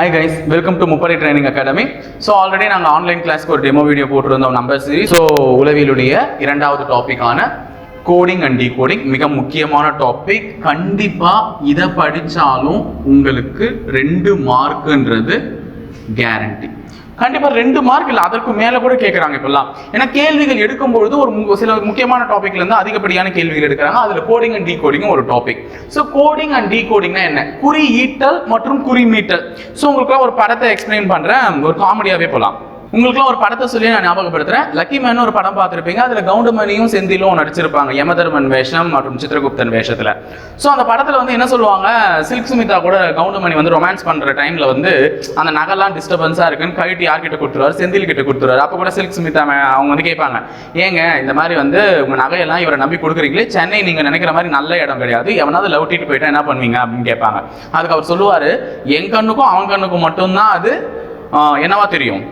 Hi guys welcome to Muppadai training academy so already நாங்கள் online கிளாஸ்க்கு ஒரு demo video போட்டிருந்தோம் நம்பர் சீரிஸ் ஸோ உளவியலுடைய இரண்டாவது டாப்பிக்கான கோடிங் அண்ட் டீகோடிங் மிக முக்கியமான டாபிக் கண்டிப்பாக இதை படித்தாலும் உங்களுக்கு ரெண்டு மார்க்குன்றது கேரண்டி கண்டிப்பா ரெண்டு மார்க் இல்லை அதற்கு மேல கூட கேட்கறாங்க இப்பெல்லாம். ஏன்னா கேள்விகள் எடுக்கும்பொழுது ஒரு மு- சில முக்கியமான டாபிக்ல இருந்து அதிகப்படியான கேள்விகள் எடுக்கிறாங்க. அதுல கோடிங் அண்ட் டீகோடிங் ஒரு டாபிக் ஸோ கோடிங் அண்ட் டீகோடிங்னா என்ன? குறியீட்டல் மற்றும் குறிமீட்டல் ஸோ உங்களுக்கு ஒரு படத்தை எக்ஸ்பிளைன் பண்றேன். ஒரு காமெடியாவே போலாம். உங்களுக்குலாம் ஒரு படத்தை சொல்லி நான் ஞாபகப்படுத்துறேன். லக்கி மேன் ஒரு படம் பார்த்துருப்பீங்க. அதில் கவுண்டமணியும் செந்திலும் நடிச்சிருப்பாங்க. யமதர்மன் வேஷம் மற்றும் சித்திரகுப்தன் வேஷத்தில். ஸோ அந்த படத்தில் வந்து என்ன சொல்லுவாங்க? சில்க் சுமிதா கூட கவுண்டமணி வந்து ரொமான்ஸ் பண்ணுற டைமில் வந்து அந்த நகைலாம் டிஸ்டர்பன்ஸாக இருக்குன்னு கழட்டி யார்கிட்ட கொடுத்துருவாரு? செந்தில் கிட்ட கொடுத்துருவாரு. அப்போ கூட சில்க் சுமிதா மே- அவங்க வந்து கேட்பாங்க ஏங்க இந்த மாதிரி வந்து உங்கள் நகையெல்லாம் இவரை நம்பி கொடுக்குறீங்களே? சென்னை நீங்கள் நினைக்கிற மாதிரி நல்ல இடம் கிடையாது. எவனாவது லவ் டீட்டு போயிட்டா என்ன பண்ணுவீங்க? அப்படின்னு கேட்பாங்க. அதுக்கு அவர் சொல்லுவார் என் கண்ணுக்கும் அவன் கண்ணுக்கும் மட்டும்தான் அது என்னவா தெரியும்?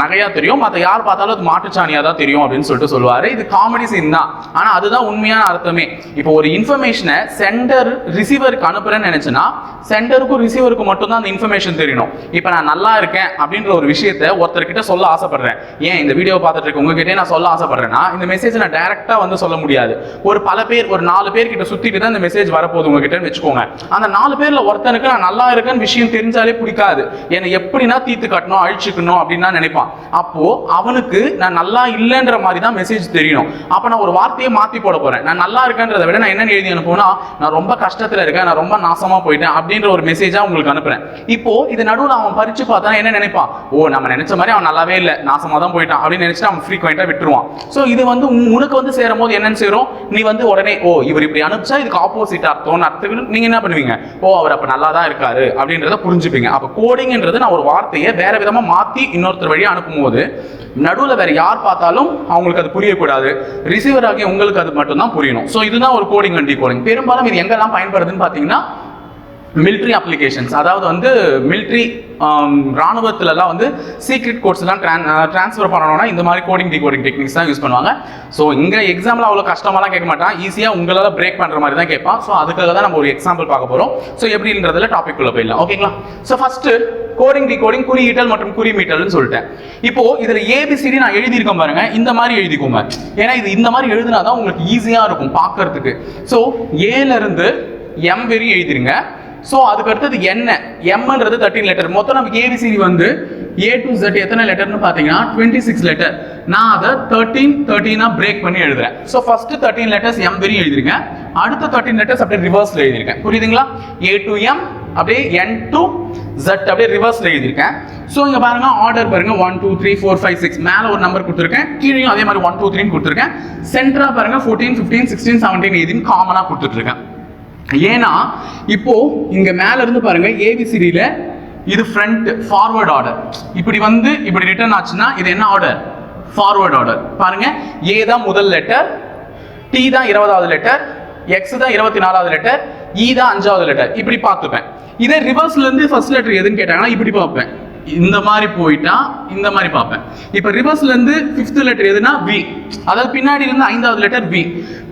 நகையா தெரியும். மற்ற யார் பார்த்தாலும் அது மாட்டுச்சாணியா தான் தெரியும் அப்படின்னு சொல்லிட்டு சொல்லுவாரு. இது காமெடி சீன் தான். ஆனா அதுதான் உண்மையான அர்த்தமே. இப்போ ஒரு இன்ஃபர்மேஷனை சென்டர் ரிசீவருக்கு அனுப்புறேன்னு நினைச்சுன்னா சென்டருக்கும் ரிசீவருக்கும் மட்டும்தான் அந்த இன்ஃபர்மேஷன் தெரியணும் இப்போ நான் நல்லா இருக்கேன் அப்படின்ற ஒரு விஷயத்த ஒருத்தர்கிட்ட சொல்ல ஆசைப்படுறேன். ஏன் இந்த வீடியோ பார்த்துட்டு இருக்க உங்ககிட்டே நான் சொல்ல ஆசைப்படுறேன்னா இந்த மெசேஜ் நான் டைரக்டா வந்து சொல்ல முடியாது. ஒரு பல பேர் ஒரு நாலு பேர் கிட்ட சுத்திட்டு தான் இந்த மெசேஜ் வரப்போகுது உங்ககிட்ட வச்சுக்கோங்க. அந்த நாலு பேர்ல ஒருத்தனுக்கு நான் நல்லா இருக்கேன்னு விஷயம் தெரிஞ்சாலே பிடிக்காது. என்னை எப்படின்னா தீர்த்து காட்டணும் அழிச்சுக்கணும் அப்படின்னு நினைப்பான். அப்போ அவனுக்கு நான் நல்லா இல்லைன்ற மாதிரி தான் மெசேஜ் தெரியணும். அப்ப நான் ஒரு வார்த்தையை மாத்தி போட போறேன். நான் நல்லா இருக்கேன்றதை விட நான் என்ன எழுதி அனுப்புவேன்னா நான் ரொம்ப கஷ்டத்துல இருக்கேன் நான் ரொம்ப நாசமா போயிட்டேன் அப்படின்ற ஒரு மெசேஜா உங்களுக்கு அனுப்புறேன். இப்போ இது நடுவில் அவன் பறிச்சு பார்த்தா என்ன நினைப்பான்? ஓ நம்ம நினைச்ச மாதிரி அவன் நல்லாவே இல்லை நாசமா தான் போயிட்டான் அப்படின்னு நினைச்சிட்டு அவன் ஃப்ரீக்வெண்டா விட்டுருவான். ஸோ இது வந்து உன்- உனக்கு வந்து சேரும் போது என்னன்னு சேரும்? நீ வந்து உடனே ஓ இவர் இப்படி அனுப்பிச்சா இதுக்கு ஆப்போசிட் அர்த்தம் அர்த்தம். நீங்க என்ன பண்ணுவீங்க? ஓ அவர் அப்ப நல்லா தான் இருக்காரு அப்படின்றத புரிஞ்சுப்பீங்க. அப்ப கோடிங்ன்றது நான் ஒரு வார்த்தையை வேற விதமா மாத்தி இன்னொருத்தர் வழியா அனுப்பும்போது நடுவுல வேற யார் பார்த்தாலும் அவங்களுக்கு அது புரியக்கூடாது. ரிசீவர் ஆகிய உங்களுக்கு அது மட்டும்தான் புரியணும். ஸோ இதுதான் ஒரு கோடிங் அண்ட் கோடிங் பெரும்பாலும் இது எங்கெல்லாம் பயன்படுதுன்னு பார்த்தீங்கன்னா மிலிட்ரி அப்ளிகேஷன்ஸ் அதாவது வந்து மிலிட்ரி um, ராணுவத்துலலாம் வந்து சீக்ரெட் கோட்ஸ்லாம் ட்ரான் ட்ரான்ஸ்ஃபர் பண்ணணும்னா இந்த மாதிரி கோடிங் டிகோடிங் டெக்னிக்ஸ் தான் யூஸ் பண்ணுவாங்க. ஸோ இங்கே எக்ஸாமில் அவ்வளோ கஷ்டமாலாம் கேட்க மாட்டான். ஈஸியாக உங்களால் பிரேக் பண்ணுற மாதிரி தான் கேட்பான். ஸோ அதுக்காக தான் நம்ம ஒரு எக்ஸாம்பிள் பார்க்க போகிறோம் ஸோ எப்படின்றதுல டாபிக் உள்ள போயிடலாம். ஓகேங்களா ஸோ ஃபஸ்ட்டு கோடிங் டிகோடிங் குறியீட்டல் மற்றும் குறிமீட்டல்னு சொல்லிட்டேன். இப்போ இதுல ஏபிசிடி நான் எழுதியிருக்கேன் பாருங்க. இந்த மாதிரி எழுதிக்கோங்க. ஏன்னா இது இந்த மாதிரி எழுதினா தான் உங்களுக்கு ஈஸியா இருக்கும் பார்க்கறதுக்கு. ஸோ ஏல இருந்து எம் வெறி எழுதிருங்க. ஸோ அதுக்கு அடுத்தது என்ன எம்ன்றது தேர்ட்டின் லெட்டர் மொத்தம் நமக்கு ஏபிசிடி வந்து ஏ டு ஜெட் எத்தனை லெட்டர்னு பார்த்தீங்கன்னா டுவெண்ட்டி சிக்ஸ் லெட்டர் நான் அதை தேர்ட்டீன் தேர்ட்டீனாக பிரேக் பண்ணி எழுதுறேன். So first thirteen letters M வரையும் எழுதிருங்க அடுத்த தேர்ட்டின் லெட்டர்ஸ் அப்படியே ரிவர்ஸ்ல எழுதிருக்கேன். புரியுதுங்களா? ஏ டு எம் அப்படியே என் டு ஜெட் அப்படியே ரிவர்ஸ்ல எழுதிருக்கேன். ஸோ இங்கே பாருங்க ஆர்டர் பாருங்க. One two three four five six மேலே ஒரு நம்பர் கொடுத்துருக்கேன். கீழேயும் அதே மாதிரி ஒன் டூ த்ரீன்னு கொடுத்துருக்கேன். சென்டராக பாருங்க ஃபோர்டீன் ஃபிஃப்டீன் சிக்ஸ்டீன் செவன்டீன் எதுன்னு காமனா கொடுத்துட்டு இருக்கேன். ஏன்னா இப்போ இங்க மேல இருந்து பாருங்க ஏபிசிடியில இது ஃப்ரண்ட் ஃபார்வர்ட் ஆர்டர் இப்படி வந்து இப்படி ரிட்டர்ன் ஆச்சுன்னா இது என்ன ஆர்டர் ஃபார்வர்ட் ஆர்டர் பாருங்க ஏ தான் முதல் லெட்டர் டி தான் இருபதாவது லெட்டர் எக்ஸ் தான் இருபத்தி நாலாவது லெட்டர் இ e தான் அஞ்சாவது லெட்டர் இப்படி பார்த்துப்பேன். இதே ரிவர்ஸ்ல இருந்து ஃபர்ஸ்ட் லெட்டர் எதுன்னு கேட்டாங்கன்னா இப்படி பார்ப்பேன். இந்த மாதிரி போயிட்டா இந்த மாதிரி பார்ப்பேன். இப்போ ரிவர்ஸ்ல இருந்து ஃபிஃப்த் லெட்டர் எதுனா வி அதாவது பின்னாடி இருந்து ஐந்தாவது லெட்டர் வி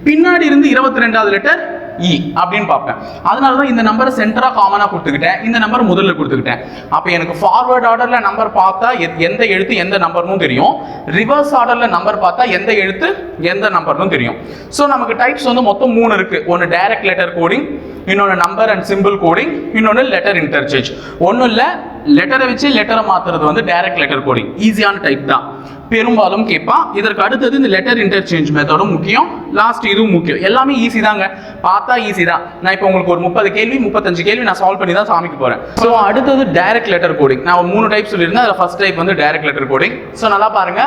பின்னாடி இருந்து இருபத்தி ரெண்டாவது லெட்டர் இ அப்படின்னு பார்ப்பேன். அதனால தான் இந்த நம்பரை சென்டராக காமனாக கொடுத்துக்கிட்டேன். இந்த நம்பர் முதல்ல கொடுத்துக்கிட்டேன். அப்போ எனக்கு ஃபார்வர்ட் ஆர்டரில் நம்பர் பார்த்தா எத்- எந்த எழுத்து எந்த நம்பர்னும் தெரியும். ரிவர்ஸ் ஆர்டரில் நம்பர் பார்த்தா எந்த எழுத்து எந்த நம்பர்னும் தெரியும். ஸோ நமக்கு டைப்ஸ் வந்து மொத்தம் மூணு இருக்குது ஒன்று டைரக்ட் லெட்டர் கோடிங் இன்னொன்று நம்பர் அண்ட் சிம்பிள் கோடிங் இன்னொன்று லெட்டர் இன்டர்சேஞ்ச் ஒன்றும் இல்லை லெட்டரை வச்சு லெட்டரை மாற்றுறது வந்து டைரக்ட் லெட்டர் கோடிங் ஈஸியான டைப் தான். பெரும்பாலும் கேட்பான். இதற்கு அடுத்தது இந்த லெட்டர் இன்டர்சேஞ்ச் மெத்தடும் முக்கியம். லாஸ்ட் இதுவும் முக்கியம். எல்லாமே ஈஸி தாங்க. பார்த்தா ஈஸி தான். நான் இப்போ உங்களுக்கு ஒரு முப்பது கேள்வி முப்பத்தஞ்சு கேள்வி நான் சால்வ் பண்ணி தான் சாமிக்கு போறேன். ஸோ அடுத்தது டைரக்ட் லெட்டர் கோடிங் நான் மூணு டைப் சொல்லியிருந்தேன். அதில் ஃபர்ஸ்ட் டைப் வந்து டைரக்ட் லெட்டர் கோடிங் ஸோ நல்லா பாருங்க.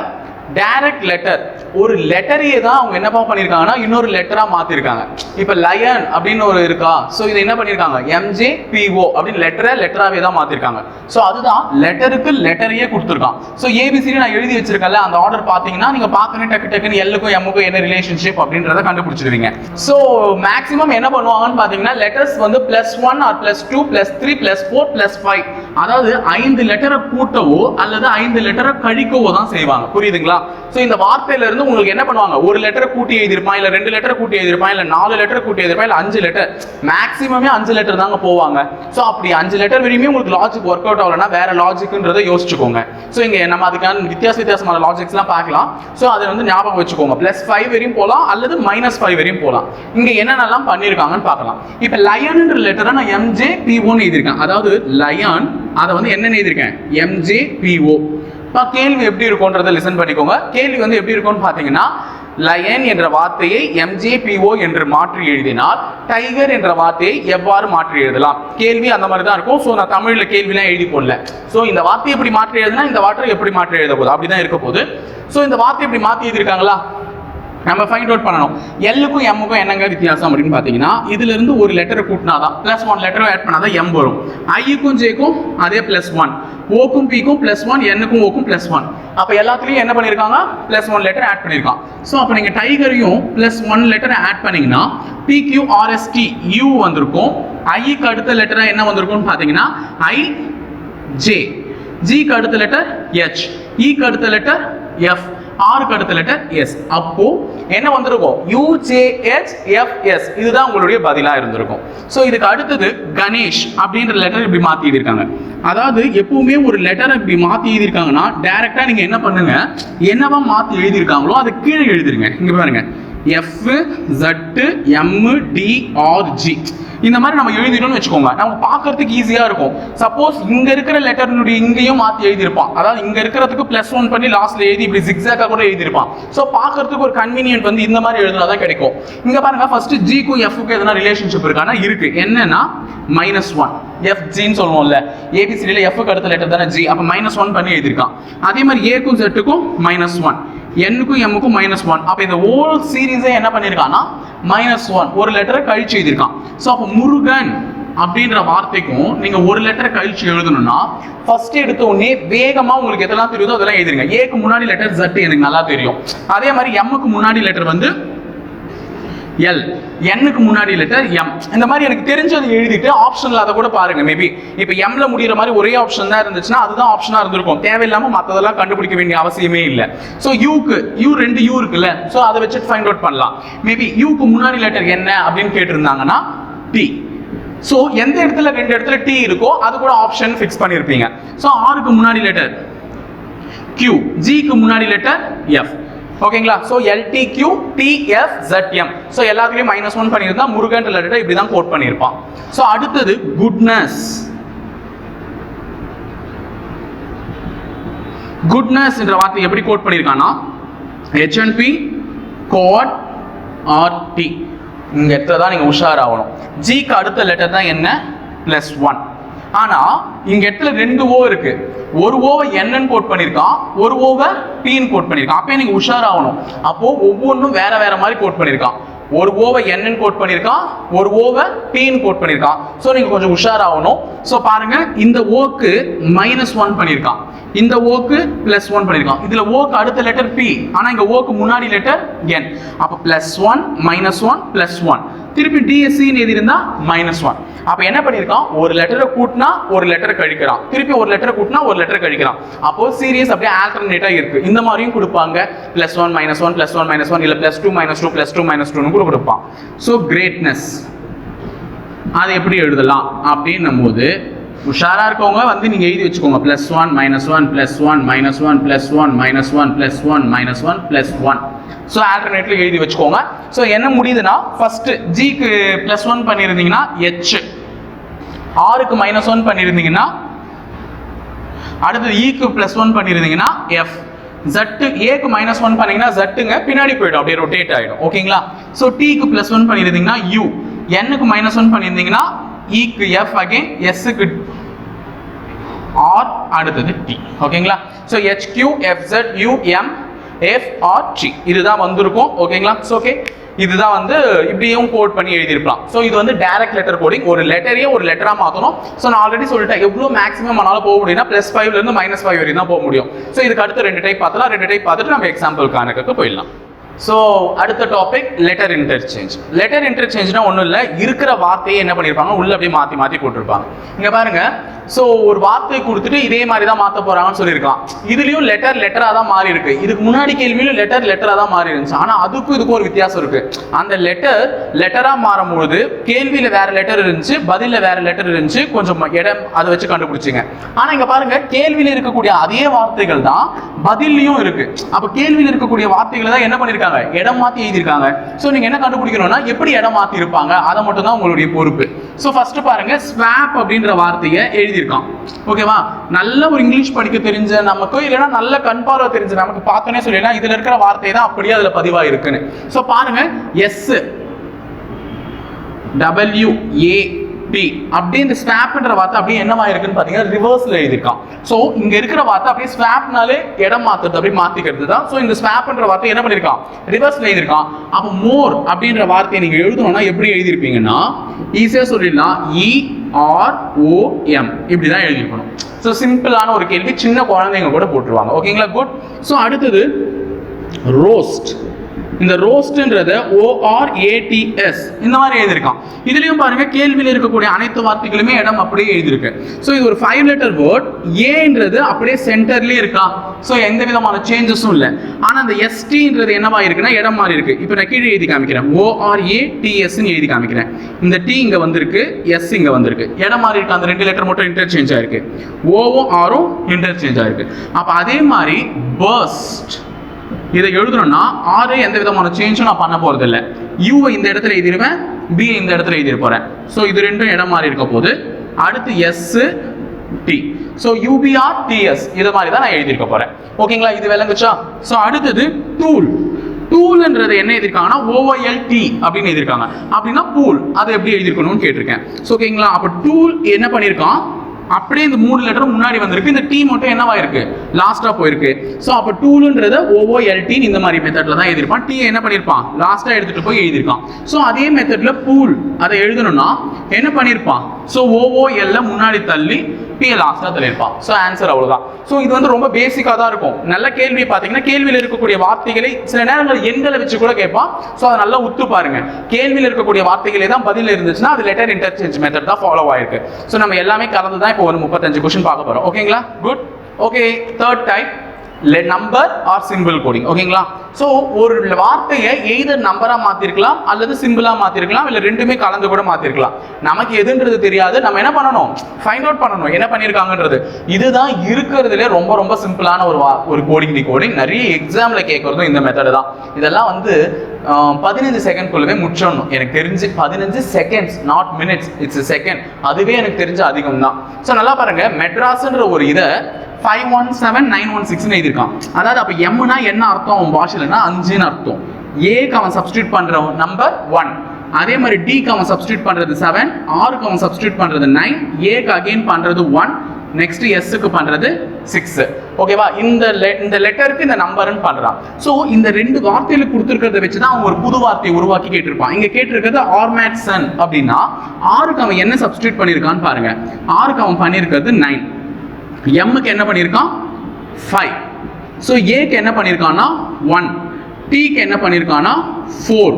டைரக்ட் லெட்டர் ஒரு லெட்டரையே தான் அவங்க என்னப்பா பண்ணியிருக்காங்கன்னா இன்னொரு லெட்டராக மாற்றிருக்காங்க இப்போ லயன் அப்படின்னு ஒரு இருக்கா? ஸோ இதை என்ன பண்ணியிருக்காங்க எம்ஜே பிஓ அப்படின்னு லெட்டரை லெட்டராகவே தான் மாற்றிருக்காங்க ஸோ அதுதான் லெட்டருக்கு லெட்டரையே கொடுத்துருக்கான். ஸோ ஏபிசிடி நான் எழுதி வச்சிருக்கேன்ல அந்த ஆர்டர் பார்த்தீங்கன்னா நீங்கள் பார்த்தோன்னே டக்கு டக்குன்னு எல்லுக்கும் எம்முக்கும் என்ன ரிலேஷன்ஷிப் அப்படின்றத கண்டுபிடிச்சிருவீங்க. ஸோ மேக்ஸிமம் என்ன பண்ணுவாங்கன்னு பார்த்தீங்கன்னா லெட்டர்ஸ் வந்து plus one or plus two plus three plus four plus five அதாவது ஐந்து லெட்டரை கூட்டவோ அல்லது ஐந்து லெட்டரை கழிக்கவோ தான் செய்வாங்க. புரியுதுங்களா? ஸோ இந்த வார்த்தையில இருந்து உங்களுக்கு என்ன பண்ணுவாங்க? ஒரு லெட்டரை கூட்டி எழுதியிருப்பான் இல்லை ரெண்டு லெட்டர் கூட்டி எழுதியிருப்பான் இல்லை நாலு லெட்டர் கூட்டி எழுதியிருப்பான் இல்லை அஞ்சு லெட்டர் மேக்ஸிமமே அஞ்சு லெட்டர் தாங்க போவாங்க. ஸோ அப்படி அஞ்சு லெட்டர் வரையுமே உங்களுக்கு லாஜிக் ஒர்க் அவுட் ஆகலன்னா வேற லாஜிக்ன்றதை யோசிச்சுக்கோங்க. ஸோ இங்கே நம்ம அதுக்கான வித்தியாச வித்தியாசமான லாஜிக்ஸ்லாம் பார்க்கலாம். ஸோ அதை வந்து ஞாபகம் வச்சுக்கோங்க. ப்ளஸ் ஃபைவ் வரையும் போகலாம் அல்லது மைனஸ் ஃபைவ் வரையும் போகலாம் இங்கே என்னென்னலாம் பண்ணியிருக்காங்கன்னு பார்க்கலாம். இப்போ லயன்ன்ற லெட்டரை நான் எம்ஜே பிஓன்னு எழுதியிருக்கேன். அதாவது லயன் அதை வந்து என்னென்ன எழுதியிருக்கேன்? எம்ஜே பிஓ கேள்வி எப்படி இருக்கும்ன்றதை லிசன் பண்ணிக்கோங்க. கேள்வி வந்து எப்படி இருக்கும்னு பார்த்தீங்கன்னா லயன் என்ற வார்த்தையை எம்ஜேபிஓ என்று மாற்றி எழுதினால் டைகர் என்ற வார்த்தையை எவ்வாறு மாற்றி எழுதலாம்? கேள்வி அந்த மாதிரி தான் இருக்கும். ஸோ நான் தமிழில் கேள்விலாம் எழுதி போடல. ஸோ இந்த வார்த்தையை எப்படி மாற்றி எழுதுனா இந்த வார்த்தை எப்படி மாற்றி எழுத போகுது? அப்படிதான் இருக்க போகுது. ஸோ இந்த வார்த்தை எப்படி மாற்றி எழுதியிருக்காங்களா? நம்ம ஃபைண்ட் அவுட் பண்ணணும். எல்லுக்கும் எம்முக்கும் என்னங்க வித்தியாசம் அப்படின்னு பார்த்தீங்கன்னா இதுல இருந்து ஒரு லெட்டர் கூட்டினாதான். ப்ளஸ் ஒன் லெட்டர் ஆட் பண்ணாதான் எம் வரும். ஐக்கும் ஜேக்கும் அதே ப்ளஸ் ஒன் ஓக்கும் பிக்கும் ப்ளஸ் ஒன் என்னுக்கும் ஓக்கும் ப்ளஸ் ஒன் அப்போ எல்லாத்துலேயும் என்ன பண்ணியிருக்காங்க ப்ளஸ் ஒன் லெட்டர் ஆட் பண்ணியிருக்கான் ஸோ அப்போ நீங்கள் டைகரையும் ப்ளஸ் ஒன் லெட்டர் ஆட் பண்ணீங்கன்னா பிக்யூ ஆர்எஸ்டி யூ வந்திருக்கும். ஐக்கு அடுத்த லெட்டராக என்ன வந்திருக்கும்னு பார்த்தீங்கன்னா ஐ ஜே ஜிக்கு அடுத்த லெட்டர் ஹெச் இக்கு அடுத்த லெட்டர் எஃப் ஆருக்கு அடுத்த லெட்டர் எஸ் அப்போ என்ன வந்திருக்கும்? யூஜேஹெச் எஃப்எஸ் இதுதான் உங்களுடைய பதிலா இருந்திருக்கும். ஸோ இதுக்கு அடுத்தது கணேஷ் அப்படின்ற லெட்டர் இப்படி மாத்தி எழுதியிருக்காங்க. அதாவது எப்பவுமே ஒரு லெட்டரை இப்படி மாத்தி எழுதியிருக்காங்கன்னா டைரக்டா நீங்க என்ன பண்ணுங்க? என்னவா மாத்தி எழுதியிருக்காங்களோ அதை கீழே எழுதிருங்க. இங்க பாருங்க. F Z M D R G இந்த மாதிரி நம்ம எழுதிடணும்னு வச்சுக்கோங்க. நமக்கு பார்க்கறதுக்கு ஈஸியாக இருக்கும். சப்போஸ் இங்கே இருக்கிற லெட்டர்னுடைய இங்கேயும் மாற்றி எழுதியிருப்பான். அதாவது இங்கே இருக்கிறதுக்கு பிளஸ் ஒன் பண்ணி லாஸ்ட்ல எழுதி இப்படி ஜிக்ஸாக்கா கூட எழுதியிருப்பான். ஸோ பார்க்கறதுக்கு ஒரு கன்வீனியன்ட் வந்து இந்த மாதிரி எழுதுனா தான் கிடைக்கும். இங்கே பாருங்க ஃபர்ஸ்ட் ஜிக்கும் எஃப்க்கும் எதனா ரிலேஷன்ஷிப் இருக்கானா இருக்கு. என்னன்னா மைனஸ் ஒன் எஃப் ஜின்னு சொல்லுவோம்ல. ஏபிசிடியில் எஃப்க்கு அடுத்த லெட்டர் தானே ஜி அப்போ மைனஸ் ஒன் பண்ணி எழுதியிருக்கான். அதே மாதிரி ஏக்கும் செட்டுக்கும் மைனஸ் ஒன் என்னுக்கும் எம்முக்கும் மைனஸ் ஒன் அப்போ இந்த ஹோல் சீரீஸே என்ன பண்ணியிருக்கான்னா மைனஸ் ஒன் ஒரு லெட்டரை கழிச்சு எழுதியிருக்கான். ஸோ அப்போ முருகன் அப்படின்ற வார்த்தைக்கும் நீங்க ஒரு லெட்டர் கழிச்சு எழுதணும்னா ஃபர்ஸ்ட் எடுத்த உடனே வேகமா உங்களுக்கு எதெல்லாம் தெரியுதோ அதெல்லாம் எழுதிருங்க. ஏக்கு முன்னாடி லெட்டர் ஜட் எனக்கு நல்லா தெரியும். அதே மாதிரி எம்முக்கு முன்னாடி லெட்டர் வந்து எல் எண்ணுக்கு முன்னாடி லெட்டர் எம் இந்த மாதிரி எனக்கு தெரிஞ்சது எழுதிட்டு ஆப்ஷனில் அதை கூட பாருங்க மேபி இப்போ எம்ல முடிகிற மாதிரி ஒரே ஆப்ஷன் தான் இருந்துச்சுன்னா அதுதான் ஆப்ஷனாக இருந்திருக்கும். தேவையில்லாமல் மற்றதெல்லாம் கண்டுபிடிக்க வேண்டிய அவசியமே இல்லை. ஸோ யூக்கு யூ ரெண்டு யூ இருக்குல்ல. ஸோ அதை வச்சுட்டு ஃபைண்ட் அவுட் பண்ணலாம். மேபி யூக்கு முன்னாடி லெட்டர் என்ன அப்படின்னு கேட்டிருந்தாங்கன்னா டி ஸோ எந்த இடத்துல ரெண்டு இடத்துல டி இருக்கோ அது கூட ஆப்ஷன் ஃபிக்ஸ் பண்ணியிருப்பீங்க ஸோ ஆருக்கு முன்னாடி லெட்டர் கியூ ஜிக்கு முன்னாடி லெட்டர் எஃப் ஓகேங்களா? So LT Q TF ZM so எல்லாத்துலேயும் மைனஸ் ஒன் பண்ணியிருந்தா முருகன் லெட்டர் இப்படி தான் கோட் பண்ணியிருப்பான். ஸோ அடுத்தது குட்னஸ் குட்னஸ் என்ற வார்த்தை எப்படி கோட் பண்ணியிருக்கான்னா? ஹெச்என்பி கோட் ஆர் டி இடத்துல தான் நீங்கள் உஷாராகணும். ஜிக்கு அடுத்த லெட்டர் தான் என்ன? ப்ளஸ் ஒன் ஆனா இங்க இடத்துல ரெண்டு ஓ இருக்கு. ஒரு ஓவை என்னன்னு கோட் பண்ணியிருக்கான் ஒரு ஓவை பின்னு கோட் பண்ணியிருக்கான் அப்போ நீங்க உஷாராகணும். அப்போ ஒவ்வொன்றும் வேற வேற மாதிரி கோட் பண்ணியிருக்கான் ஒரு ஓவை என்னன்னு கோட் பண்ணியிருக்கான் ஒரு ஓவை பின்னு கோட் பண்ணியிருக்கான் ஸோ நீங்கள் கொஞ்சம் உஷாராகணும். ஸோ பாருங்க இந்த ஓக்கு மைனஸ் ஒன் பண்ணியிருக்கான் இந்த ஓக்கு பிளஸ் ஒன் பண்ணியிருக்கான் இதில் ஓக்கு அடுத்த லெட்டர் பி ஆனால் இங்கே ஓக்கு முன்னாடி லெட்டர் என் அப்போ plus one minus one plus one திருப்பி டிஎஸ்சின்னு எழுதியிருந்தா மைனஸ் ஒன் அப்போ என்ன பண்ணியிருக்கான்? ஒரு லெட்டரை கூட்டினா ஒரு லெட்டர் கழிக்கிறான். திருப்பி ஒரு லெட்டரை கூட்டினா ஒரு லெட்டர் கழிக்கிறான். அப்போ சீரியஸ் அப்படியே ஆல்டர்னேட்டா இருக்கு. இந்த மாதிரியும் கொடுப்பாங்க. Plus one minus one plus one minus one இல்லை plus two minus two plus two minus டூன்னு கூட கொடுப்பான். ஸோ கிரேட்னஸ் அதை எப்படி எழுதலாம்? அப்படின்னும் போது உஷாரா இருக்கவங்க வந்து நீங்க எழுதி வச்சுக்கோங்க. Plus one minus one plus one minus one plus one minus one plus one minus one plus one so ஆல்டர்னேட்ல எழுதி வச்சுக்கோங்க. ஸோ என்ன முடியுதுன்னா ஃபர்ஸ்ட் ஜிக்கு பிளஸ் ஒன் பண்ணியிருந்தீங்கன்னா ஹெச் ஆறுக்கு மைனஸ் ஒன் பண்ணியிருந்தீங்கன்னா அடுத்தது ஈக்கு பிளஸ் ஒன் பண்ணியிருந்தீங்கன்னா எஃப் ஜட்டு ஏக்கு மைனஸ் ஒன் பண்ணீங்கன்னா ஜட்டுங்க பின்னாடி போயிடும். அப்படியே ரொட்டேட் ஆகிடும் ஓகேங்களா ஸோ டிக்கு பிளஸ் ஒன் பண்ணியிருந்தீங்கன்னா யூ என்னுக்கு மைனஸ் ஒன் பண்ணியிருந்தீங்கன்னா e இக்கு எஃப் அகைன் எஸ்ஸுக்கு ஆர் அடுத்தது டி ஓகேங்களா so H Q F Z U M FRG இதுதான் வந்திருக்கும் ஓகேங்களா ஸோ ஓகே இதுதான் வந்து இப்படியும் கோட் பண்ணி எழுதியிருக்கலாம். ஸோ இது வந்து டைரக்ட் லெட்டர் கோடிங் ஒரு லெட்டரையே ஒரு லெட்டரா மாற்றணும் ஸோ நான் ஆல்ரெடி சொல்லிட்டேன். எவ்வளோ மேக்ஸிமம் நம்மளால போக முடியும்னா ப்ளஸ் ஃபைவ்லேருந்து மைனஸ் ஃபைவ் வரையும் தான் போக முடியும். ஸோ இதுக்கு அடுத்து ரெண்டு டைப் பார்த்தலாம் ரெண்டு டைப் பார்த்துட்டு நம்ம எக்ஸாம்பிள் கணக்குக்கு போயிடலாம். ஸோ அடுத்த டாபிக் லெட்டர் இன்டர்சேஞ்ச் லெட்டர் இன்டர்சேஞ்ச்னா ஒன்றும் இல்லை இருக்கிற வார்த்தையை என்ன பண்ணியிருப்பாங்க உள்ள அப்படியே மாற்றி மாற்றி போட்டிருப்பாங்க. இங்கே பாருங்க. ஸோ ஒரு வார்த்தையை கொடுத்துட்டு இதே மாதிரி தான் மாற்ற போகிறாங்கன்னு சொல்லியிருக்கான். இதுலேயும் லெட்டர் லெட்டராக தான் மாறி இருக்கு இதுக்கு முன்னாடி கேள்வியிலும் லெட்டர் லெட்டராக தான் மாறி இருந்துச்சு ஆனால் அதுக்கும் இதுக்கும் ஒரு வித்தியாசம் இருக்கு. அந்த லெட்டர் லெட்டராக மாறும்பொழுது கேள்வியில் வேற லெட்டர் இருந்துச்சு பதிலில் வேற லெட்டர் இருந்துச்சு கொஞ்சம் இடம் அதை வச்சு கண்டுபிடிச்சிங்க. ஆனால் இங்கே பாருங்க கேள்வியில் இருக்கக்கூடிய அதே வார்த்தைகள் தான் பதில்லையும் இருக்கு. அப்போ கேள்வியில் இருக்கக்கூடிய வார்த்தைகளை தான் என்ன பண்ணியிருக்காங்க இடம் மாற்றி எழுதியிருக்காங்க. ஸோ நீங்கள் என்ன கண்டுபிடிக்கணும்னா எப்படி இடம் மாற்றி இருப்பாங்க அதை மட்டும் தான் உங்களுடைய பொறுப்பு. ஸோ ஃபர்ஸ்ட் பாருங்க ஸ்வாப் அப்படின்ற வார்த்தையை எழுதியிருக்கான். ஓகேவா நல்ல ஒரு இங்கிலீஷ் படிக்க தெரிஞ்ச நமக்கு இல்லைன்னா நல்ல கண் பார்வை தெரிஞ்ச நமக்கு பார்த்தோன்னே சொல்லிடலாம் இதுல இருக்கிற வார்த்தை தான் அப்படியே அதுல பதிவாக இருக்குன்னு ஸோ பாருங்க எஸ் டபிள்யூ ஏ பி அப்படியே இந்த ஸ்வாப்ன்ற வார்த்தை அப்படியே என்னவா இருக்குன்னு பார்த்தீங்கன்னா ரிவர்ஸ்ல எழுதியிருக்கான். ஸோ இங்க இருக்கிற வார்த்தை அப்படியே ஸ்வாப்னாலே இடம் மாத்துறது அப்படியே மாத்திக்கிறது தான். ஸோ இந்த ஸ்வாப்ன்ற வார்த்தை என்ன பண்ணிருக்கான் ரிவர்ஸ்ல எழுதியிருக்கான். அப்போ மோர் அப்படின்ற வார்த்தையை நீங்க எழுதணும்னா எப்படி எழுதியிருப்பீங்கன்னா ஈஸியா சொல்லிடலாம். இ ஆர் ஓஎம் இப்படிதான் இப்படி தான் எழுதியிருக்கணும் ஸோ சிம்பிளான ஒரு கேள்வி சின்ன குழந்தைங்க கூட போட்டுருவாங்க. ஓகேங்களா குட் ஸோ அடுத்தது ரோஸ்ட் இந்த ரோஸ்ட்ன்றத ஓஆர்ஏடிஎஸ் இந்த மாதிரி எழுதியிருக்கான். இதுலயும் பாருங்க கேள்வியில் இருக்கக்கூடிய அனைத்து வார்த்தைகளுமே இடம் அப்படியே எழுதியிருக்கு. ஸோ இது ஒரு ஃபைவ் லெட்டர் வேர்ட் ஏன்றது அப்படியே சென்டர்லயே இருக்கா? ஸோ எந்த விதமான சேஞ்சஸும் இல்லை. ஆனா அந்த எஸ்டின்றது என்னவா இருக்குன்னா இடம் மாறி இருக்கு. இப்போ நான் கீழே எழுதி காமிக்கிறேன். ஓஆர்ஏடிஎஸ்ன்னு எழுதி காமிக்கிறேன். இந்த டி இங்க வந்திருக்கு எஸ் இங்க வந்திருக்கு. இடம் மாறி இருக்கு? அந்த ரெண்டு லெட்டர் மட்டும் இன்டர்சேஞ்ச் ஆயிருக்கு. ஓவும் ஆரும் இன்டர்சேஞ்ச் ஆயிருக்கு. அப்போ அதே மாதிரி பர்ஸ்ட் இதை எழுதணும்னா ஆறு எந்த விதமான சேஞ்சும் நான் பண்ண போகிறது இல்லை யூவை இந்த இடத்துல எழுதிருவேன் பி இந்த இடத்துல எழுதிட ஸோ இது ரெண்டும் இடம் மாதிரி இருக்க போது அடுத்து S T so UPR TS இது மாதிரி தான் நான் எழுதியிருக்க போகிறேன் ஓகேங்களா? இது விளங்குச்சா? ஸோ அடுத்தது டூல் டூல்ன்றது என்ன எழுதிருக்காங்கன்னா ஓஒஎல் டி அப்படின்னு எழுதிருக்காங்க அப்படின்னா பூல் அதை எப்படி எழுதிருக்கணும்னு கேட்டிருக்கேன். ஸோ ஓகேங்களா? அப்போ டூல் என்ன பண்ணியிருக்கான்? அப்படியே இந்த மூணு லெட்டர் முன்னாடி வந்திருக்கு. இந்த டி மட்டும் என்னவாயிருக்கு லாஸ்ட்டாக லாஸ்டா போயிருக்கு. ஸோ அப்போ டூலுன்றத ஓஓஎல்டி இந்த மாதிரி மெத்தட்ல தான் எழுதிருப்பான் டி என்ன பண்ணியிருப்பான்? லாஸ்டா எடுத்துட்டு போய் எழுதியிருக்கான். ஸோ அதே மெத்தட்ல பூல் அதை எழுதணும்னா என்ன பண்ணியிருப்பான்? ஸோ ஓஓஎல்ல முன்னாடி தள்ளி பி லாஸ்டா இருப்பான் ஸோ ஆன்சர் அவ்வளோதான் ஸோ இது வந்து ரொம்ப பேசிக்காக தான் இருக்கும். நல்ல கேள்வி பார்த்தீங்கன்னா கேள்வியில் இருக்கக்கூடிய வார்த்தைகளை சில நேரங்கள் எண்களை வச்சு கூட கேட்பான் ஸோ அதை நல்லா உத்து பாருங்க. கேள்வியில் இருக்கக்கூடிய வார்த்தைகளே தான் பதில் இருந்துச்சுன்னா அது லெட்டர் இன்டர்சேஞ்ச் மெத்தட் தான் ஃபாலோ ஆயிருக்கு. ஸோ நம்ம எல்லாமே கலந்து தான் இப்போ ஒரு முப்பத்தஞ்சு கொஸ்டின் பார்க்க போகிறோம் ஓகேங்களா good okay third type number or simple coding ஓகேங்களா ஸோ ஒரு வார்த்தையை எய்தர் நம்பராக மாற்றிருக்கலாம் அல்லது சிம்பிளாக மாற்றிருக்கலாம் இல்லை ரெண்டுமே கலந்து கூட மாற்றிருக்கலாம் நமக்கு எதுன்றது தெரியாது. நம்ம என்ன பண்ணணும்? ஃபைண்ட் அவுட் பண்ணணும். என்ன பண்ணியிருக்காங்கன்றது இதுதான் இருக்கிறதுல ரொம்ப ரொம்ப சிம்பிளான ஒரு வா- ஒரு கோடிங் டி கோடிங் நிறைய எக்ஸாமில் கேட்குறதும் இந்த மெத்தடு தான். இதெல்லாம் வந்து பதினஞ்சு செகண்ட்குள்ளவே முடிச்சிடணும். எனக்கு தெரிஞ்சு பதினஞ்சு seconds not minutes it's second அதுவே எனக்கு தெரிஞ்ச அதிகம் தான் ஸோ நல்லா பாருங்க. மெட்ராஸ்ன்ற ஒரு இதை five one seven nine one சிக்ஸ்னு எழுதியிருக்கான். அதாவது அப்போ எம்னா என்ன அர்த்தம்? அவன் பாஷையிலனா அஞ்சுன்னு அர்த்தம். ஏக்கு அவன் சப்ஸ்டியூட் பண்ணுற நம்பர் ஒன் அதே மாதிரி டிக்கு அவன் சப்ஸ்டியூட் பண்ணுறது செவன் ஆருக்கு அவன் சப்ஸ்டியூட் பண்ணுறது நைன் ஏக்கு அகைன் பண்ணுறது ஒன் நெக்ஸ்ட் எஸ்ஸுக்கு பண்ணுறது சிக்ஸ் ஓகேவா இந்த இந்த லெட்டருக்கு இந்த நம்பர்னு பண்ணுறான் ஸோ இந்த ரெண்டு வார்த்தையில கொடுத்துருக்கிறத வச்சு தான் அவன் ஒரு புது வார்த்தையை உருவாக்கி கேட்டிருப்பான். இங்க கேட்டிருக்கிறது ஆர்மேட்சன் அப்படின்னா ஆருக்கு அவன் என்ன சப்ஸ்டியூட் பண்ணியிருக்கான்னு பாருங்க. ஆருக்கு அவன் பண்ணியிருக்கிறது நைன் எம்முக்கு என்ன பண்ணியிருக்கான்? ஃபைவ் ஸோ ஏக்கு என்ன பண்ணியிருக்கான்னா ஒன் டிக்கு என்ன பண்ணியிருக்கான்னா ஃபோர்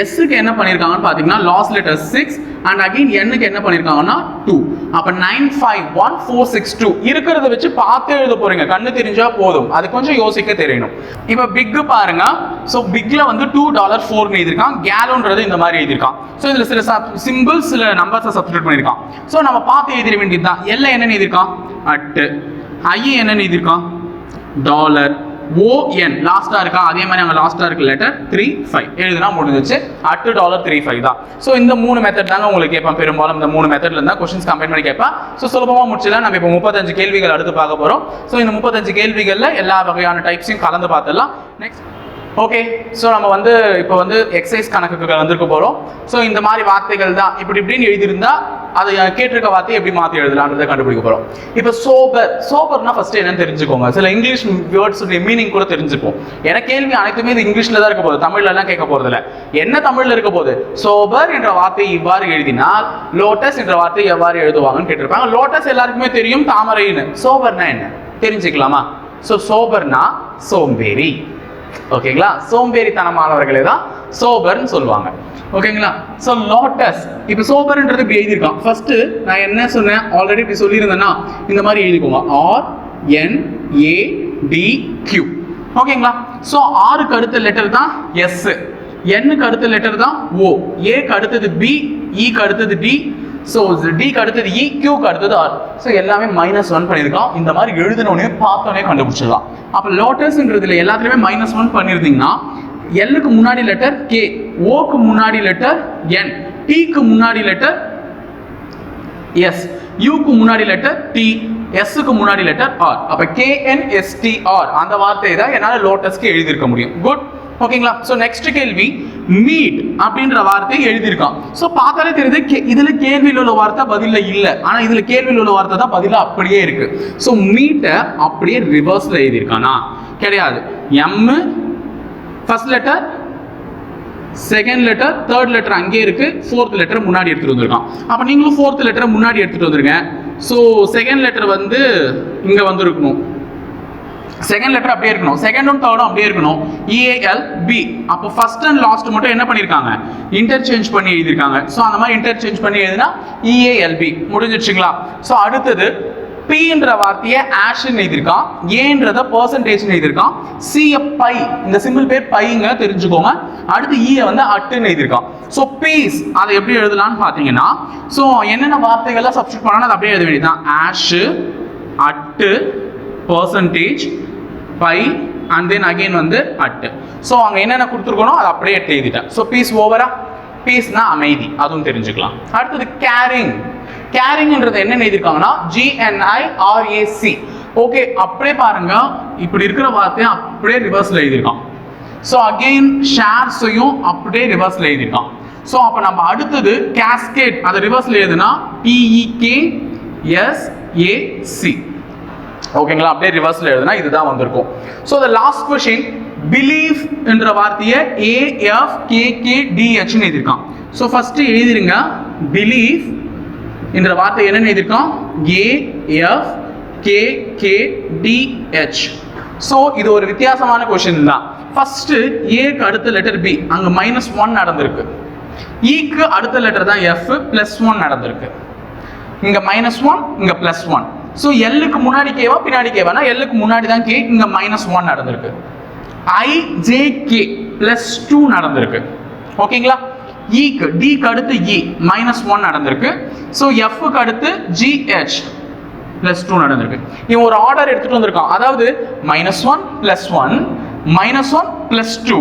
எஸ்ஸுக்கு என்ன பண்ணியிருக்காங்கன்னு பார்த்தீங்கன்னா last letter six and again என்னுக்கு என்ன பண்ணியிருக்காங்கன்னா டூ அப்போ nine five one four six two இருக்கிறத வச்சு பார்த்து எழுத போறீங்க. கண்ணு தெரிஞ்சா போதும். அது கொஞ்சம் யோசிக்க தெரியணும். இப்போ பிக்கு பாருங்க. ஸோ பிக்ல வந்து டூ டாலர் ஃபோர்னு எழுதியிருக்கான். கேலோன்றது இந்த மாதிரி எழுதியிருக்கான். ஸோ இதில் சில சிம்பிள்ஸ் சில நம்பர்ஸை சப்ஸ்டியூட் பண்ணியிருக்கான். ஸோ நம்ம பார்த்து எழுதிட வேண்டியது தான் எல்லாம் என்னென்னு எழுதியிருக்கான்? அட்டு. ஐ என்னென்னு எழுதியிருக்கான். டாலர் ஓஎன் லாஸ்டா இருக்கா? அதே மாதிரி அங்க லாஸ்டா இருக்க லெட்டர் த்ரீ ஃபைவ் எழுதுனா முடிஞ்சிச்சு. அட்டு டாலர் த்ரீ ஃபைவ் தான். ஸோ இந்த மூணு மெத்தட் தாங்க உங்களுக்கு கேட்பேன். பெரும்பாலும் இந்த மூணு மெத்தட்ல இருந்தா கொஸ்டின்ஸ் கம்பைன் பண்ணி கேட்பேன். ஸோ சுலபமா முடிச்சலாம் நம்ம இப்போ முப்பத்தஞ்சு கேள்விகள் அடுத்து பார்க்க போறோம். ஸோ இந்த முப்பத்தஞ்சு கேள்விகள்ல எல்லா வகையான டைப்ஸையும் கலந்து பார்த்துடலாம். நெக்ஸ்ட் ஓகே ஸோ நம்ம வந்து இப்போ வந்து எக்ஸசைஸ் கணக்குக்கு வந்திருக்க போகிறோம் ஸோ இந்த மாதிரி வார்த்தைகள் தான் இப்படி இப்படின்னு எழுதியிருந்தா அதை கேட்டிருக்க வார்த்தையை எப்படி மாற்றி எழுதலான்றதை கண்டுபிடிக்க போகிறோம் இப்போ சோபர் சோபர்னா ஃபர்ஸ்ட் என்னன்னு தெரிஞ்சுக்கோங்க. சில இங்கிலீஷ் வேர்ட்ஸ் மீனிங் கூட தெரிஞ்சுப்போம். ஏன்னா கேள்வி அனைத்துமே இது இங்கிலீஷில் தான் இருக்க போகுது. தமிழ்லலாம் கேட்க போகிறதில்ல என்ன தமிழில் இருக்க போகுது? சோபர் என்ற வார்த்தை இவ்வாறு எழுதினால் லோட்டஸ் என்ற வார்த்தை எவ்வாறு எழுதுவாங்கன்னு கேட்டிருப்பாங்க. லோட்டஸ் எல்லாருக்குமே தெரியும் தாமரைன்னு. சோபர்னா என்ன? தெரிஞ்சுக்கலாமா? ஸோ சோபர்னா சோம்பேறி. ஓகேங்களா? சோம்பேறித்தனமானவர்களே தான் சோபர்னு சொல்லுவாங்க. ஓகேங்களா? ஸோ லோட்டஸ் இப்போ சோபர்ன்றது இப்படி எழுதியிருக்கான். ஃபர்ஸ்ட் நான் என்ன சொன்னேன்? ஆல்ரெடி இப்படி சொல்லியிருந்தேன்னா இந்த மாதிரி எழுதிக்கோங்க. R N A T Q ஓகேங்களா? ஸோ ஆறுக்கு அடுத்த லெட்டர் தான் எஸ் எண்ணுக்கு அடுத்த லெட்டர் தான் ஓ ஏக்கு அடுத்தது பி க்கு அடுத்தது e டி ஸோ டிக்கு அடுத்தது e, இ கியூக்கு அடுத்தது ஆர் ஸோ எல்லாமே மைனஸ் ஒன் பண்ணியிருக்கோம் இந்த மாதிரி எழுதினோடனே பார்த்தோன்னே கண்டுபிடிச்சிடலாம். அப்போ லோட்டஸ்ன்றதுல எல்லாத்துலேயுமே மைனஸ் ஒன் பண்ணியிருந்தீங்கன்னா எல்லுக்கு முன்னாடி லெட்டர் கே ஓக்கு முன்னாடி லெட்டர் என் டிக்கு முன்னாடி லெட்டர் எஸ் யூக்கு முன்னாடி லெட்டர் டி எஸ்ஸுக்கு முன்னாடி லெட்டர் ஆர் அப்ப கேஎன்எஸ்டிஆர் அந்த வார்த்தையை தான் என்னால் லோட்டஸ்க்கு எழுதியிருக்க முடியும். குட் ஓகேங்களா ஸோ நெக்ஸ்ட் கேள்வி. மீட் அப்படின்ற வார்த்தையை எழுதியிருக்கான். ஸோ பார்த்தாலே தெரியுது கே- இதுல கேள்வியில் உள்ள வார்த்தை பதில இல்லை. ஆனா இதுல கேள்வியில் உள்ள வார்த்தை தான் பதில அப்படியே இருக்கு. ஸோ மீட்டை அப்படியே ரிவர்ஸ்ல எழுதியிருக்கானா? கிடையாது. M first letter second letter third letter அங்கேயே இருக்கு. ஃபோர்த் லெட்டர் முன்னாடி எடுத்துட்டு வந்திருக்கான். அப்போ நீங்களும் ஃபோர்த் லெட்டர் முன்னாடி எடுத்துட்டு வந்துருங்க. ஸோ செகண்ட் லெட்டர் வந்து இங்கே வந்திருக்கணும். செகண்ட் லெட்டர் அப்படியே இருக்கணும். செகண்டும் தேர்டும் அப்படியே இருக்கணும். இஏஎல் பி அப்போ ஃபர்ஸ்ட் அண்ட் லாஸ்ட் மட்டும் என்ன பண்ணியிருக்காங்க இன்டர்சேஞ்ச் பண்ணி எழுதியிருக்காங்க. ஸோ அந்த மாதிரி இன்டர்சேஞ்ச் பண்ணி எழுதினா இஏஎல்பி முடிஞ்சிருச்சுங்களா ஸோ அடுத்தது பின்ற வார்த்தையை ஆஷன் எழுதியிருக்கான். ஏன்றத பர்சன்டேஜ் எழுதியிருக்கான். சிய பை இந்த சிம்பிள் பேர் பைங்க தெரிஞ்சுக்கோங்க. அடுத்து e ஈய வந்து அட்டுன்னு எழுதியிருக்கான். ஸோ பீஸ் அதை எப்படி எழுதலாம்னு பார்த்தீங்கன்னா ஸோ என்னென்ன வார்த்தைகள்லாம் சப்ஸ்டியூட் பண்ணாலும் அதை அப்படியே எழுத வேண்டியதுதான். Ashu at percentage by and then again வந்து அட்டு ஸோ அங்கே என்னென்ன கொடுத்துருக்கணும் அதை அப்படியே எட்டு எழுதிட்டேன். ஸோ பீஸ் ஓவரா பீஸ்னா அமைதி. அதுவும் தெரிஞ்சுக்கலாம். அடுத்தது கேரிங் கேரிங்ன்றது என்ன எழுதியிருக்காங்கன்னா ஜிஎன்ஐ ஆர்ஏசி ஓகே அப்படியே பாருங்க. இப்படி இருக்கிற வார்த்தையை அப்படியே ரிவர்ஸ்ல எழுதியிருக்கான். ஸோ அகெயின் ஷேர்ஸையும் அப்படியே ரிவர்ஸ்ல எழுதியிருக்கான். ஸோ அப்போ நம்ம அடுத்தது கேஸ்கேட் அதை ரிவர்ஸ்ல எழுதுனா பிஇகே எஸ்ஏசி ஓகேங்களா? அப்படியே ரிவர்ஸ்ல எழுதுனா இதுதான் வந்திருக்கும். So the last question believe என்ற வார்த்தையை ஏஎஃப் கே கே டிஹெச்னு எழுதியிருக்கான். ஸோ ஃபர்ஸ்ட் எழுதிருங்க பிலீவ் என்ற வார்த்தை என்னன்னு எழுதியிருக்கோம் AF K K DH so இது ஒரு வித்தியாசமான கொஷின் தான். ஃபர்ஸ்ட் ஏக்கு அடுத்த லெட்டர் பி அங்க மைனஸ் ஒன் நடந்திருக்கு. E ஈக்கு அடுத்த லெட்டர் தான் எஃப் பிளஸ் ஒன் நடந்திருக்கு. இங்க மைனஸ் ஒன் இங்க பிளஸ் ஒன் ஸோ எல்லுக்கு முன்னாடி கேவா பின்னாடி கேவானா எல்லுக்கு முன்னாடி தான் கே இங்கே மைனஸ் ஒன் நடந்திருக்கு. I J K plus two நடந்திருக்கு. ஓகேங்களா? E இக்கு டிக்கு அடுத்து இ மைனஸ் ஒன் நடந்திருக்கு. ஸோ எஃப்க்கு அடுத்து ஜிஹெச் பிளஸ் டூ நடந்திருக்கு. இவன் ஒரு ஆர்டர் எடுத்துகிட்டு வந்திருக்கான். அதாவது minus one plus one minus one plus two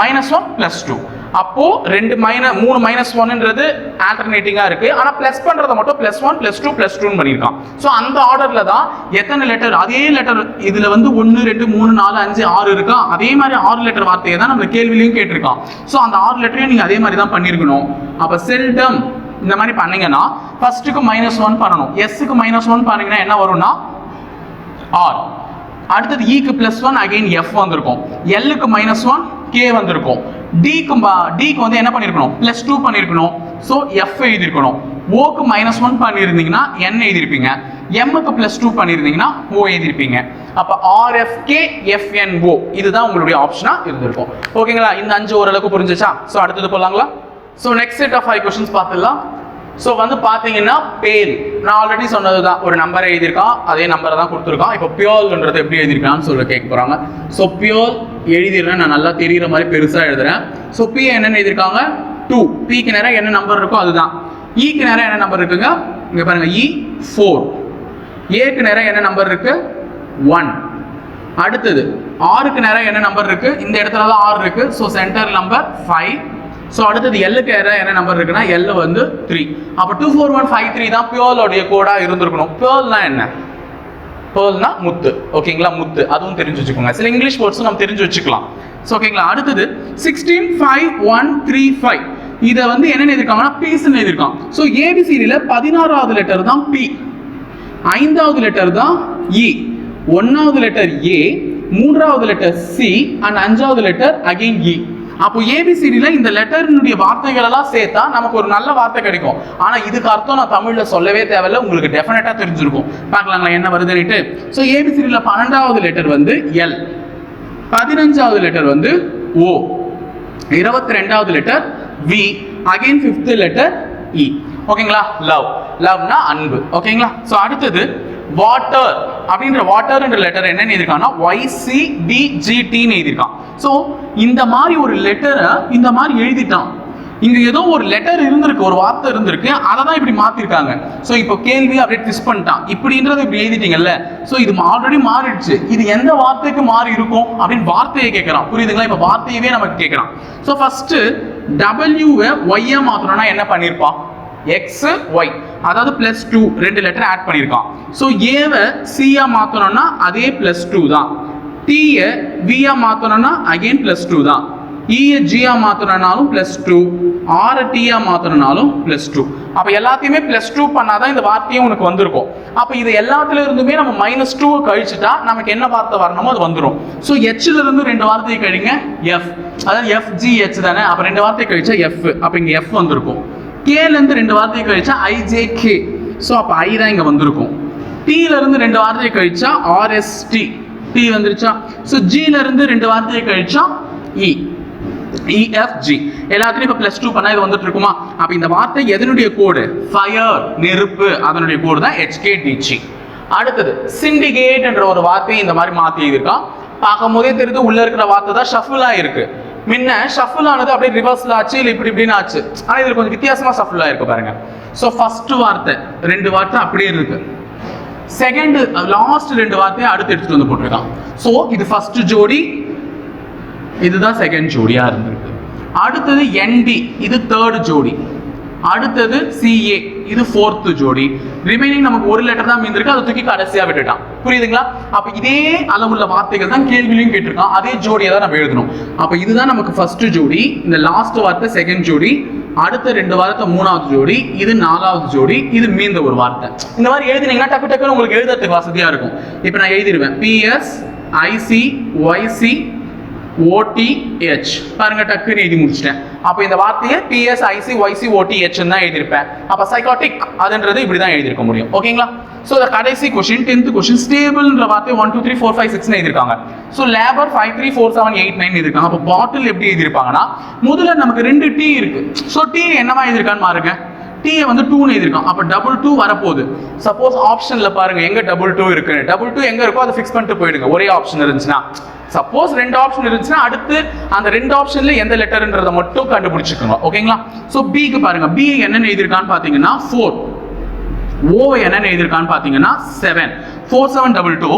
minus one plus two அப்போது ரெண்டு மைன மூணு மைனஸ் ஒன்னுன்றது ஆன்டர்நேட்டிங்காக இருக்குது ஆனால் ப்ளஸ் பண்ணுறத மட்டும் plus one plus two plus டூன்னு பண்ணியிருக்கான். ஸோ அந்த ஆர்டரில் தான் எத்தனை லெட்டர் அதே லெட்டர் இதில் வந்து ஒன்று ரெண்டு மூணு நாலு அஞ்சு ஆறு இருக்கா? அதே மாதிரி ஆறு லெட்டர் வார்த்தையை தான் நம்ம கேள்விலையும் கேட்டிருக்கான். ஸோ அந்த ஆறு லெட்டரையும் நீங்கள் அதே மாதிரி தான் பண்ணியிருக்கணும். அப்போ செல்டம் இந்த மாதிரி பண்ணீங்கன்னா ஃபர்ஸ்ட்டுக்கு மைனஸ் ஒன் பண்ணணும். எஸ்ஸுக்கு மைனஸ் ஒன் பண்ணீங்கன்னா என்ன வரும்னா? ஆர் அடுத்தது ஈக்கு பிளஸ் ஒன் அகைன் எஃப் வந்திருக்கும். எல்லுக்கு மைனஸ் ஒன் கே வந்திருக்கும். டிக்கு டிக்கு வந்து என்ன பண்ணியிருக்கணும் பிளஸ் டூ பண்ணியிருக்கணும் ஸோ எஃப் எழுதியிருக்கணும் ஓக்கு மைனஸ் ஒன் பண்ணியிருந்தீங்கன்னா என் எழுதியிருப்பீங்க எம்முக்கு பிளஸ் டூ பண்ணியிருந்தீங்கன்னா ஓ எழுதியிருப்பீங்க அப்போ ஆர்எஃப்கே எஃப்என்ஓ இதுதான் உங்களுடைய ஆப்ஷனாக இருந்திருக்கும். ஓகேங்களா இந்த அஞ்சு ஓரளவுக்கு புரிஞ்சுச்சா? ஸோ அடுத்தது போலாங்களா? So next set of five questions பார்த்துடலாம். ஸோ வந்து பார்த்தீங்கன்னா பேல் நான் ஆல்ரெடி சொன்னது தான் ஒரு நம்பரை எழுதியிருக்கான். அதே நம்பரை தான் கொடுத்துருக்கான். இப்போ பியோல்ன்றது எப்படி எழுதியிருக்கான்னு சொல்லி கேட்க போகிறாங்க ஸோ பியோல் எழுதிடுறேன் நான் நல்லா தெரிகிற மாதிரி பெருசாக எழுதுறேன். ஸோ பி என்னென்னு எழுதியிருக்காங்க? டூ பிக்கு நேரம் என்ன நம்பர் இருக்கோ அதுதான். E இக்கு நேரம் என்ன நம்பர் இருக்குங்க? இங்கே பாருங்கள் இ e ஃபோர் ஏக்கு நேரம் என்ன நம்பர் இருக்கு? ஒன் அடுத்தது ஆறுக்கு நேரம் என்ன நம்பர் இருக்கு? இந்த இடத்துல தான் ஆறு இருக்கு. So centre number five so அடுத்தது எல்லுக்கு நேரம் என்ன நம்பர் இருக்குன்னா எல்லு வந்து த்ரீ அப்போ two four one five three தான் பியோலோடைய கோடாக இருந்திருக்கணும். பியோல்னா என்ன? பேர்ல்னா முத்து. ஓகேங்களா முத்து. அதுவும் தெரிஞ்சு வச்சுக்கோங்க. சில இங்கிலீஷ் வேர்ட்ஸும் நம்ம தெரிஞ்சு வச்சுக்கலாம். ஸோ ஓகேங்களா அடுத்தது sixteen five one three five இதை வந்து என்னென்ன எழுதிருக்காங்கன்னா பீஸ்ன்னு எழுதிருக்கான் ஸோ ஏபிசிடியில் பதினாறாவது லெட்டர் தான் பி ஐந்தாவது லெட்டர் தான் இ ஒன்றாவது லெட்டர் ஏ மூன்றாவது லெட்டர் சி அண்ட் அஞ்சாவது லெட்டர் அகைன் இ அப்போ ஏபிசிடியில் இந்த லெட்டரினுடைய வார்த்தைகள் எல்லாம் சேர்த்தா நமக்கு ஒரு நல்ல வார்த்தை கிடைக்கும். ஆனால் இதுக்கு அர்த்தம் நான் தமிழில் சொல்லவே தேவையில்ல. உங்களுக்கு டெஃபினட்டாக தெரிஞ்சிருக்கும். பார்க்கலாங்களா என்ன வருதுன்னுட்டு? ஸோ ஏபிசிடியில் பன்னெண்டாவது லெட்டர் வந்து எல் பதினஞ்சாவது லெட்டர் வந்து ஓ இருபத்தி ரெண்டாவது letter V again fifth letter E ஓகேங்களா லவ் லவ்னா அன்பு. ஓகேங்களா ஸோ அடுத்தது வாட்டர் அப்படின்ற வாட்டர்ன்ற லெட்டர் என்னன்னு எழுதியிருக்கான்னா ஒய்சிபிஜிடின்னு எழுதியிருக்கான். ஸோ இந்த மாதிரி ஒரு லெட்டரை இந்த மாதிரி எழுதிட்டான். இங்க ஏதோ ஒரு லெட்டர் இருந்திருக்கு ஒரு வார்த்தை இருந்திருக்கு அதை தான் இப்படி மாத்திருக்காங்க. ஸோ இப்போ கேள்வி அப்படியே ட்விஸ்ட் பண்ணிட்டான். இப்படின்றது இப்படி எழுதிட்டீங்கல்ல. ஸோ இது ஆல்ரெடி மாறிடுச்சு. இது எந்த வார்த்தைக்கு மாறி இருக்கும் அப்படின்னு வார்த்தையை கேட்கறான். புரியுதுங்களா? இப்போ வார்த்தையவே நமக்கு கேட்கறான். ஸோ ஃபர்ஸ்ட் டபிள்யூவை ஒய்யா மாத்தணும்னா என்ன பண்ணியிருப்பான் எக்ஸ் ஒய் அதாவது பிளஸ் டூ ரெண்டு லெட்டர் ஆட் பண்ணியிருக்கான். ஸோ ஏவை சியா மாற்றணும்னா அதே பிளஸ் டூ தான். டீயை வியா மாற்றணும்னா அகைன் பிளஸ் டூ தான். E இயை ஜியா மாத்தணும்னாலும் பிளஸ் டூ ஆறு டீயா மாத்தணும்னாலும் பிளஸ் டூ அப்போ எல்லாத்தையுமே பிளஸ் டூ பண்ணாதான் இந்த வார்த்தையும் உனக்கு வந்திருக்கும். அப்போ இது எல்லாத்துல இருந்துமே நம்ம மைனஸ் டூவை கழிச்சுட்டா நமக்கு என்ன வார்த்தை வரணுமோ அது வந்துடும் ஸோ எச்ல இருந்து ரெண்டு வார்த்தையை கழிங்க எஃப் அதாவது எஃப் ஜி எச் தானே. அப்போ ரெண்டு வார்த்தையை கழிச்சா எஃப் அப்போ இங்கே எஃப் வந்திருக்கும். கேலேருந்து ரெண்டு வார்த்தையை கழிச்சா ஐஜே கே ஸோ அப்போ ஐ தான் இங்கே வந்திருக்கும். டீலேருந்து ரெண்டு வார்த்தையை கழிச்சா ஆர்எஸ்டி டி வந்துருச்சா? ஸோ ஜிலேருந்து ரெண்டு வார்த்தையை கழிச்சா e. இ இஎஃப்ஜி எல்லாத்துலயும் இப்போ ப்ளஸ் டூ பண்ணா இது வந்துட்டு இருக்குமா அப்போ இந்த வார்த்தை எதனுடைய கோடு? ஃபயர் நெருப்பு அதனுடைய கோடு தான் HKDG அடுத்தது சிண்டிகேட் என்ற ஒரு வார்த்தையை இந்த மாதிரி மாத்தி இருக்கா பார்க்கும் போதே தெரியுது உள்ள இருக்கிற வார்த்தை தான் ஷஃபிள் இருக்குது முன்ன ஷஃபுல் ஆனது அப்படியே ரிவர்ஸ்ல ஆச்சு இல்லை இப்படி இப்படின்னு ஆச்சு. ஆனா இது கொஞ்சம் வித்தியாசமா ஷஃபுல் ஆயிருக்கு பாருங்க. ஸோ ஃபர்ஸ்ட் வார்த்தை ரெண்டு வார்த்தை அப்படியே இருக்கு. செகண்ட் லாஸ்ட் ரெண்டு வார்த்தையை அடுத்து எடுத்துட்டு வந்து போட்டிருக்கான். ஸோ இது ஃபர்ஸ்ட் ஜோடி இதுதான் செகண்ட் ஜோடியா இருந்திருக்கு. அடுத்தது என்டி இது தேர்ட் ஜோடி. அடுத்தது சிஏ இது ஃபோர்த்து ஜோடி. ரிமைனிங் நமக்கு ஒரு லெட்டர் தான் மீந்திருக்கு அதை தூக்கி கடைசியா விட்டுட்டான். புரியுதுங்களா? அப்ப இதே அளவுள்ள வார்த்தைகள் தான் கேள்வியிலையும் கேட்டிருக்கான். அதே ஜோடியை தான் நம்ம எழுதணும். அப்ப இதுதான் நமக்கு ஃபர்ஸ்ட் ஜோடி இந்த லாஸ்ட் வார்த்தை செகண்ட் ஜோடி அடுத்த ரெண்டு வாரத்தை மூணாவது ஜோடி இது நாலாவது ஜோடி இது மீந்த ஒரு வார்த்தை. இந்த மாதிரி எழுதினீங்கன்னா டக்கு டக்குன்னு உங்களுக்கு எழுதுறதுக்கு வசதியா இருக்கும். இப்போ நான் எழுதிடுவேன். பிஎஸ் ஐசி ஒய்சி ஓடிஹெச் பாருங்க டக்குன்னு எழுதி முடிச்சிட்டேன். அப்போ இந்த வார்த்தையை பிஎஸ் ஐசி ஒய்சி ஓடிஹெச் தான் எழுதியிருப்பேன். அப்போ சைக்காட்டிக் அதுன்றது இப்படி தான் எழுதியிருக்க முடியும். ஓகேங்களா ஸோ இந்த கடைசி கொஷின் டென்த் கொஷின் ஸ்டேபிள்ன்ற வார்த்தை one two three four five six எழுதிருக்காங்க so labour five three four seven eight nine எழுதிருக்காங்க அப்போ பாட்டில் எப்படி எழுதியிருப்பாங்கன்னா முதல்ல நமக்கு ரெண்டு டீ இருக்கு. ஸோ டீ என்னவா எழுதிருக்கான்னு பாருங்க. டீயை வந்து டூன்னு எழுதிருக்கான் அப்போ டபுள் டூ வரப்போகுது. சப்போஸ் ஆப்ஷனில் பாருங்கள் எங்கே டபுள் டூ இருக்குன்னு டபுள் டூ எங்கே இருக்கோ அதை ஃபிக்ஸ் பண்ணிட்டு போயிடுங்க. ஒரே ஆப்ஷன் இருந்துச்சுன்னா. சப்போஸ் ரெண்டு ஆப்ஷன் இருந்துச்சுன்னா அடுத்து அந்த ரெண்டு ஆப்ஷன்ல எந்த லெட்டர்ன்றதை மட்டும் கண்டுபிடிச்சிக்கோங்க. ஓகேங்களா ஸோ பிக்கு பாருங்க. பி என்னென்னு எழுதியிருக்கான்னு பார்த்தீங்கன்னா ஃபோர் ஓ என்னென்னு எழுதியிருக்கான்னு பார்த்தீங்கன்னா seven four seven double two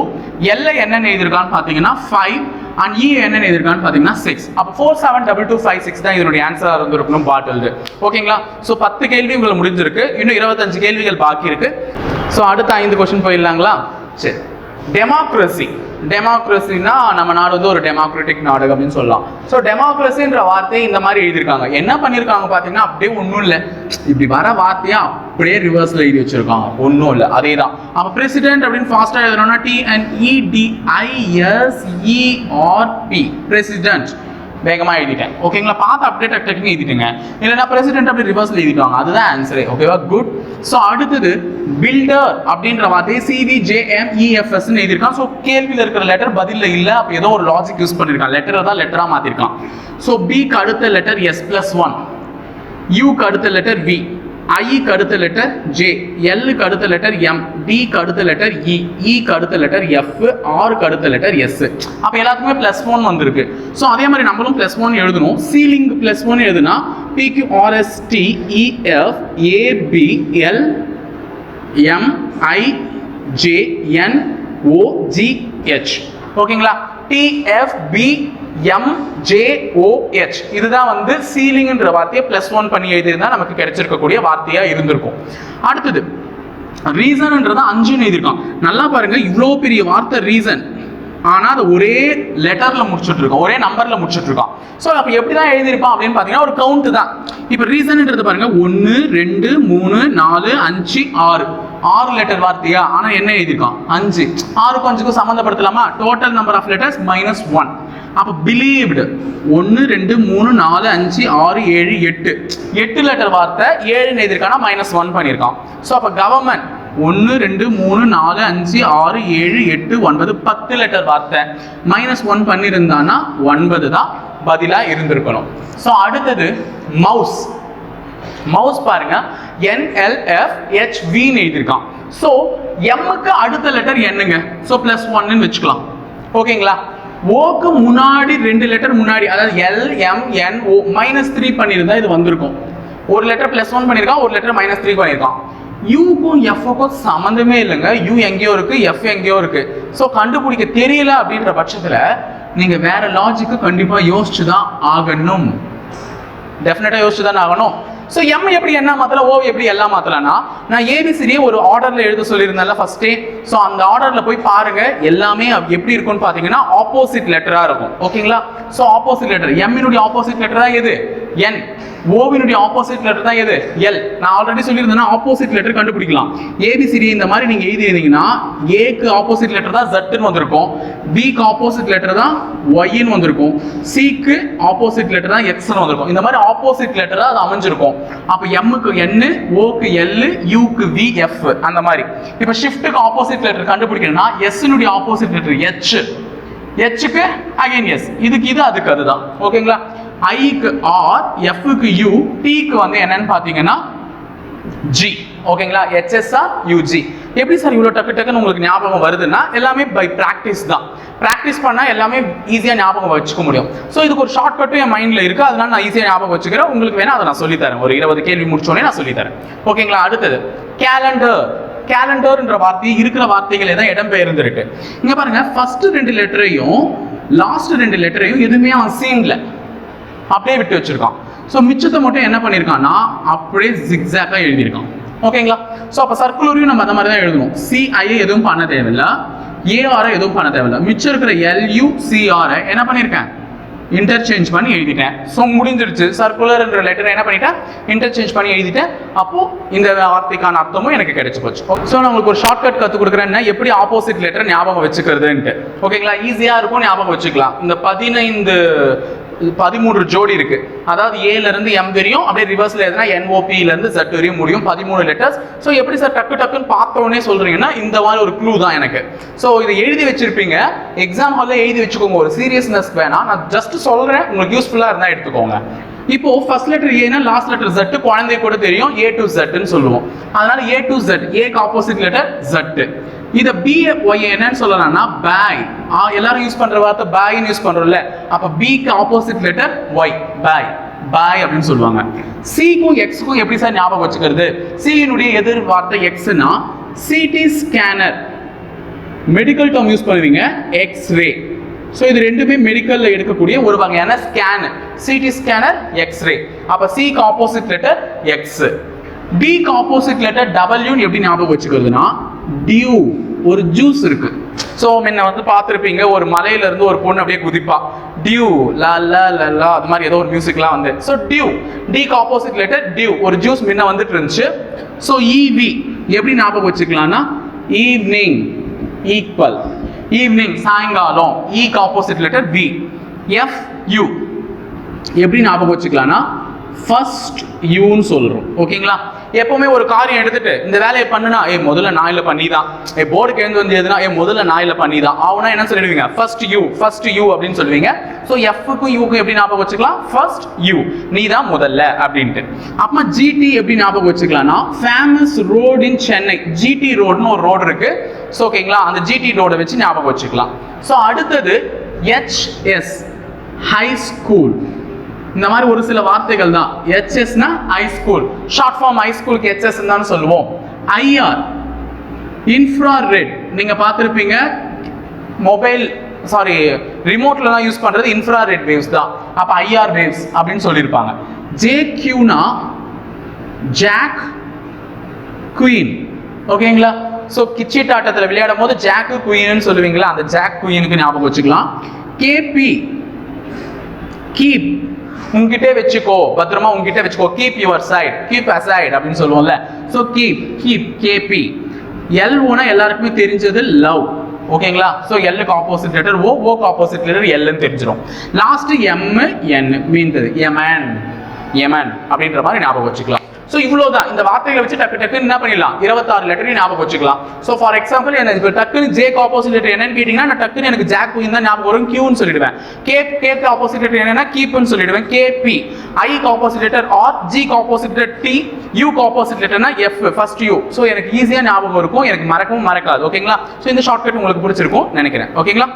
எல்ல என்னென்னு எழுதியிருக்கான்னு பார்த்தீங்கன்னா ஃபைவ் அண்ட் இ e என்ன எழுதியிருக்கான்னு பார்த்தீங்கன்னா சிக்ஸ் அப்போ four seven double two five six தான் இதனுடைய ஆன்சராக இருந்திருக்கணும் பாட்டில் ஓகேங்களா ஸோ பத்து கேள்வி உங்களுக்கு முடிஞ்சிருக்கு. இன்னும் இருபத்தஞ்சு கேள்விகள் பாக்கி இருக்கு. ஸோ அடுத்த ஐந்து கொஸ்டின் போயிடலாங்களா? சரி. டெமோக்ரஸி டெமோக்ரஸினா நம்ம நாடு வந்து ஒரு டெமோக்ராட்டிக் நாடு அப்படின்னு சொல்லலாம். ஸோ டெமோக்ரஸின்ற வார்த்தையை இந்த மாதிரி எழுதியிருக்காங்க. என்ன பண்ணியிருக்காங்க பார்த்தீங்கன்னா அப்படியே ஒன்றும் இல்லை. இப்படி வர வார்த்தையா அப்படியே ரிவர்ஸில் எழுதி வச்சிருக்காங்க. ஒன்றும் இல்லை. அதே தான் அப்போ பிரசிடென்ட் அப்படின்னு ஃபாஸ்ட்டாக எழுதணும்னா டிஎன்இடிஐஎஸ்இஆர்பி பிரசிடென்ட் வேகமாக எழுதிட்டேன். ஓகேங்களா பார்த்து அப்டேட் டக்குன்னு எழுதிட்டுங்க. இல்லைன்னா பிரசிடென்ட் அப்படி ரிவர்ஸ்ல எழுதிட்டாங்க அதுதான் ஆன்சரே ஓகேவா குட் ஸோ அடுத்தது பில்டர் அப்படின்ற வார்த்தையை சிவி ஜேஎம்இஎஃப்எஸ் எழுதியிருக்கான். ஸோ கேள்வியில் இருக்கிற லெட்டர் பதில் இல்லை. அப்போ ஏதோ ஒரு லாஜிக் யூஸ் பண்ணியிருக்கான் லெட்டரை தான் லெட்டராக மாற்றிருக்கான் ஸோ பிக்கு அடுத்த லெட்டர் எஸ் பிளஸ் ஒன் யூக்கு அடுத்த லெட்டர் வி ஐக்கு அடுத்த லெட்டர் ஜே எல்லுக்கு அடுத்த லெட்டர் எம் டிக்கு அடுத்த லெட்டர் இ இக்கு அடுத்த லெட்டர் எஃப் ஆருக்கு அடுத்த லெட்டர் எஸ் அப்போ எல்லாத்துக்குமே ப்ளஸ் ஒன் வந்திருக்கு. ஸோ அதே மாதிரி நம்மளும் ப்ளஸ் ஒன் எழுதணும். சீலிங் ப்ளஸ் ஒன் எழுதுனா பிக்கு RST EF AB L M I J N O G H ஓகேங்களா டிஎஃப் பி எம்ஜேஓஹெச் இதுதான் வந்து சீலிங்ன்ற வார்த்தையை ப்ளஸ் ஒன் பண்ணி எழுதியிருந்தா நமக்கு கிடைச்சிருக்கக்கூடிய வார்த்தையாக இருந்திருக்கும். அடுத்தது ரீசன்ன்றது அஞ்சுன்னு எழுதியிருக்கான். நல்லா பாருங்க இவ்வளோ பெரிய வார்த்தை ரீசன் ஆனால் அதை ஒரே லெட்டரில் முடிச்சுட்டு இருக்கோம் ஒரே நம்பரில் முடிச்சுட்டு இருக்கோம் ஸோ அப்போ எப்படி தான் எழுதியிருப்பான் அப்படின்னு பார்த்தீங்கன்னா ஒரு கவுண்ட் தான். இப்போ ரீசன்ன்றது பாருங்க ஒன்று ரெண்டு மூணு நாலு அஞ்சு ஆறு. ஆறு லெட்டர் வார்த்தையா? ஆனால் என்ன எழுதியிருக்கான்? அஞ்சு. ஆறு கொஞ்சம் சம்மந்தப்படுத்தலாமா? Total number of letters minus one அப்போ பிலீவ்டு ஒன்று ரெண்டு மூணு நாலு அஞ்சு ஆறு ஏழு எட்டு. எட்டு லெட்டர் வார்த்தை ஏழு எழுதியிருக்கானா மைனஸ் ஒன் பண்ணியிருக்கான். ஸோ அப்போ கவர்மெண்ட் ஒன்று ரெண்டு மூணு நாலு அஞ்சு ஆறு ஏழு எட்டு ஒன்பது பத்து லெட்டர் வார்த்தை. மைனஸ் ஒன் பண்ணியிருந்தானா ஒன்பது தான் பதிலாக இருந்திருக்கணும். ஸோ அடுத்தது மவுஸ் மவுஸ் பாருங்க. என்எல்எஃப் வின்னு எழுதியிருக்கான். ஸோ எம்முக்கு அடுத்த லெட்டர் என்னங்க? ஸோ ப்ளஸ் ஒன்னு வச்சுக்கலாம். ஓகேங்களா ஓக்கு முன்னாடி ரெண்டு லெட்டர் முன்னாடி அதாவது L M N O minus three பண்ணியிருந்தா இது வந்திருக்கும். ஒரு லெட்டர் ப்ளஸ் ஒன் பண்ணியிருக்கான் ஒரு லெட்டர் மைனஸ் த்ரீ பண்ணியிருக்கான். யூக்கும் எஃப்க்கும் சம்மந்தமே இல்லைங்க. யூ எங்கேயோ இருக்கு எஃப் எங்கேயோ இருக்கு. ஸோ கண்டுபிடிக்க தெரியல அப்படின்ற பட்சத்தில் நீங்க வேற லாஜிக்கு கண்டிப்பா யோசிச்சு தான் ஆகணும். டெஃபினட்டாக யோசிச்சு தானே ஆகணும். ஸோ எம் எப்படி என்ன மாத்தலாம் ஓ எப்படி எல்லாம் மாத்தலாம்னா நான் ஏபிசிடியே ஒரு ஆர்டரில் எழுத சொல்லியிருந்தேன்ல ஃபர்ஸ்டே ஸோ அந்த ஆர்டரில் போய் பாருங்க எல்லாமே எப்படி இருக்கும்னு பார்த்தீங்கன்னா ஆப்போசிட் லெட்டராக இருக்கும். ஓகேங்களா ஸோ ஆப்போசிட் லெட்டர் எம்மினுடைய ஆப்போசிட் லெட்டராக எது? என் ஓவினுடைய ஆப்போசிட் லெட்டர் தான் எது? எல் நான் ஆல்ரெடி சொல்லியிருந்தேன்னா ஆப்போசிட் லெட்டர் கண்டுபிடிக்கலாம். ஏபிசிடி இந்த மாதிரி நீங்க எழுதியிருந்தீங்கன்னா ஏக்கு ஆப்போசிட் லெட்டர் தான் ஜட்டுன்னு வந்திருக்கும். பிக்கு ஆப்போசிட் லெட்டர் தான் ஒய்ன்னு வந்திருக்கும். சிக்கு ஆப்போசிட் லெட்டர் தான் எக்ஸ்னு வந்திருக்கும். இந்த மாதிரி ஆப்போசிட் லெட்டர் அது அமைஞ்சிருக்கும். அப்போ எம்முக்கு என்னு ஓக்கு எல் யூக்கு வி எஃப் அந்த மாதிரி. இப்போ ஷிஃப்ட்டுக்கு ஆப்போசிட் லெட்டர் கண்டுபிடிக்கணும்னா எஸ்னுடைய ஆப்போசிட் லெட்டர் எச் ஹெச்சுக்கு அகைன் எஸ் இதுக்கு இது அதுக்கு அதுதான். ஓகேங்களா ஐக்கு ஆர் எஃப்க்கு யூ டிக்கு வந்து என்னன்னு பார்த்தீங்கன்னா ஜி ஓகேங்களா ஹெச்எஸ்ஆர் யூஜி எப்படி சார் இவ்வளோ டக்கு டக்குன்னு உங்களுக்கு ஞாபகம் வருதுன்னா எல்லாமே பை ப்ராக்டிஸ் தான். ப்ராக்டிஸ் பண்ணால் எல்லாமே ஈஸியாக ஞாபகம் வச்சுக்க முடியும். ஸோ இதுக்கு ஒரு ஷார்ட் கட்டும் என் மைண்டில் இருக்குது அதனால நான் ஈஸியாக ஞாபகம் வச்சுக்கிறேன். உங்களுக்கு வேணால் அதை நான் சொல்லித்தரேன். ஒரு இருபது கேள்வி முடிச்சோடனே நான் சொல்லித்தரேன். ஓகேங்களா அடுத்தது. கேலண்டர் கேலண்டர்ன்ற வார்த்தை இருக்கிற வார்த்தைகளே தான் இடம் பெயர்ந்துருக்கு. இங்கே பாருங்க ஃபர்ஸ்ட் ரெண்டு லெட்டரையும் லாஸ்ட் ரெண்டு லெட்டரையும் எதுவுமே அவன் சீன்ல அப்படியே விட்டு வச்சிருக்கான். ஸோ மிச்சத்தை மட்டும் என்ன பண்ணியிருக்கான்னா அப்படியே ஜிக்ஸாக்காக எழுதியிருக்கான். ஓகேங்களா ஸோ அப்போ சர்க்குலரையும் நம்ம அந்த மாதிரி தான் எழுதணும். சிஐஏ எதுவும் பண்ண தேவையில்லை. ஏஆரை எதுவும் பண்ண தேவையில்லை. மிச்சம் இருக்கிற எல்யூ சிஆரை என்ன பண்ணியிருக்கேன் இன்டர்சேஞ்ச் பண்ணி எழுதிட்டேன். ஸோ முடிஞ்சிருச்சு. சர்க்குலர்ன்ற லெட்டர் என்ன பண்ணிட்டேன்? இன்டர்சேஞ்ச் பண்ணி எழுதிட்டேன். அப்போ இந்த வார்த்தைக்கான அர்த்தமும் எனக்கு கிடைச்சி போச்சு. ஸோ நான் உங்களுக்கு ஒரு ஷார்ட்கட் கற்றுக் கொடுக்குறேன்னா எப்படி ஆப்போசிட் லெட்டர் ஞாபகம் வச்சுக்கிறதுன்ட்டு. ஓகேங்களா ஈஸியாக இருக்கும் ஞாபகம் வச்சுக்கலாம். இந்த பதினைந்து பதிமூன்று ஜோடி இருக்கு. அதாவது ஏல இருந்து எம் வரையும் அப்படியே ரிவர்ஸ்ல எதுனா என்ஓபில இருந்து Z வரையும் முடியும் பதிமூணு லெட்டர்ஸ் ஸோ எப்படி சார் டக்கு டக்குன்னு பார்த்தோன்னே சொல்கிறீங்கன்னா சொல்றீங்கன்னா இந்த மாதிரி ஒரு க்ளூ தான் எனக்கு. ஸோ இதை எழுதி வச்சிருப்பீங்க. எக்ஸாம் ஹாலில் எழுதி வச்சுக்கோங்க. ஒரு சீரியஸ்னஸ் வேணாம். நான் ஜஸ்ட் சொல்றேன். உங்களுக்கு யூஸ்ஃபுல்லாக இருந்தால் எடுத்துக்கோங்க. இப்போ ஃபர்ஸ்ட் லெட்டர் ஏன்னா லாஸ்ட் லெட்டர் ஜெட் குழந்தை கூட தெரியும். ஏ டு ஜெட்னு சொல்லுவோம். அதனால ஏ டு ஜெட் ஏக்கு ஆப்போசிட் லெட்டர் ஜெட்டு இதை பி என்னன்னு சொல்லலாம்னா பாய் எல்லாரும் யூஸ் பண்ற வார்த்தை பாய்னு யூஸ் பண்றோம்ல. அப்ப பிக்கு opposite letter Y bye bye அப்படின்னு சொல்லுவாங்க. சிக்கும் எக்ஸுக்கும் எப்படி சார் ஞாபகம் வச்சுக்கிறது? சியினுடைய எதிர் வார்த்தை எக்ஸ்னா CT scanner medical term use பண்ணுவீங்க. எக்ஸ்ரே ஸோ இது ரெண்டுமே மெடிக்கல்ல எடுக்கக்கூடிய ஒரு வகையான ஸ்கேனு சிடி ஸ்கேனர் எக்ஸ்ரே அப்ப சிக்கு ஆப்போசிட் லெட்டர் எக்ஸ் டிக்கு ஆப்போசிட் லெட்டர் டபுள்யூன்னு எப்படி ஞாபகம் வச்சுக்கிறதுனா டியூ ஒரு ஜூஸ் இருக்கு. ஸோ முன்ன வந்து பார்த்துருப்பீங்க ஒரு மலையில இருந்து ஒரு பொண்ணு அப்படியே குதிப்பா. டியூ லா லா லா லா அது மாதிரி ஏதோ ஒரு மியூசிக்லாம் வந்து. ஸோ டியூ டிக்கு ஆப்போசிட் லெட்டர் டியூ ஒரு ஜூஸ் முன்ன வந்துட்டு இருந்துச்சு. ஸோ இவி எப்படி ஞாபகம் வச்சுக்கலாம்னா ஈவினிங் ஈக்குவல் ஈவினிங் சாயங்காலம் ஈக்கு opposite letter V F U எப்படி ஞாபகம் வச்சுக்கலாம்னா ஃபர்ஸ்ட் யூன்னு சொல்கிறோம் ஓகேங்களா? எப்போவுமே ஒரு காரியம் எடுத்துட்டு இந்த வேலையை பண்ணுனா ஏ முதல்ல நாயில் பண்ணி தான். ஏ போர்டுக்கு எழுந்து வந்து எதுனா ஏ முதல்ல நாயில் பண்ணி தான். ஆகுனா என்ன சொல்லிடுவீங்க? ஃபர்ஸ்ட் யூ ஃபர்ஸ்ட் யூ அப்படின்னு சொல்லுவீங்க. ஸோ எஃப்க்கும் யூக்கும் எப்படி ஞாபகம் வச்சுக்கலாம்? ஃபர்ஸ்ட் யூ நீ தான் முதல்ல அப்படின்ட்டு. அப்போ ஜிடி எப்படி ஞாபகம் வச்சுக்கலாம்னா famous road in Chennai GT ரோடுன்னு ஒரு ரோடு இருக்கு. ஸோ ஓகேங்களா? அந்த ஜிடி ரோடை வச்சு ஞாபகம் வச்சுக்கலாம். ஸோ அடுத்தது ஹெச்எஸ் ஹை ஸ்கூல் இந்த மாதிரி ஒரு சில வார்த்தைகள் தான். ஹெச்எஸ்னா high school short form high ஸ்கூலுக்கு ஹெச்எஸ் தான் சொல்லுவோம். ஐஆர் இன்ஃப்ராரெட் நீங்க பார்த்துருப்பீங்க மொபைல் சாரி ரிமோட்ல தான் யூஸ் பண்றது இன்ஃப்ராரெட் வேவ்ஸ் தான். அப்ப ஐஆர் வேவ்ஸ் அப்படின்னு சொல்லியிருப்பாங்க. ஜே கியூனா ஜாக் குயின் ஓகேங்களா ஸோ கிச்சிட் ஆட்டத்தில் விளையாடும் போது ஜாக்கு குயின்னு சொல்லுவீங்களா? அந்த ஜாக் குயினுக்கு ஞாபகம் வச்சுக்கலாம். கேபி கீப் உங்ககிட்டே வச்சுக்கோ பத்திரமா உங்ககிட்ட வச்சுக்கோ. Keep your side keep aside அப்படின்னு சொல்லுவோம்ல. So keep keep KP L ஓனா எல்லாருக்குமே தெரிஞ்சது லவ் ஓகேங்களா ஸோ எல்லுக்கு ஆப்போசிட் லெட்டர் ஓ ஓக்கு ஆப்போசிட் லெட்டர் எல்லுன்னு தெரிஞ்சிடும் லாஸ்ட் எம் என் மீன்றது எமன் எமன் அப்படின்ற மாதிரி ஞாபகம் வச்சுக்கலாம். ஸோ இவ்வளோதான் இந்த வார்த்தைகளை வச்சு டக்கு டக்குன்னு என்ன பண்ணிடலாம்? இருபத்தாறு லெட்டரையும் ஞாபகம் வச்சுக்கலாம். ஸோ ஃபார் எக்ஸாம்பிள் எனக்கு இப்போ டக்குன்னு ஜேக்கு ஆப்போசிட் லெட்டர் என்னன்னு கேட்டிங்கன்னா நான் டக்குன்னு எனக்கு ஜாக் குயின் தான் ஞாபகம் வரும். கியூன்னு சொல்லிடுவேன். கே கேக்கு ஆப்போசிட் லெட்டர் என்னன்னா கீப்னு சொல்லிடுவேன். கேபி ஐக்கு ஆப்போசிட் லெட்டர் ஆர் ஜிக்கு ஆப்போசிட் லெட்டர் டி யூக்கு ஆப்போசிட் லெட்டர்னா எஃப் ஃபர்ஸ்ட் யூ ஸோ எனக்கு ஈஸியாக ஞாபகம் இருக்கும். எனக்கு மறக்கவும் மறக்காது. ஓகேங்களா ஸோ இந்த ஷார்ட்கட் உங்களுக்கு பிடிச்சிருக்கும் நினைக்கிறேன். ஓகேங்களா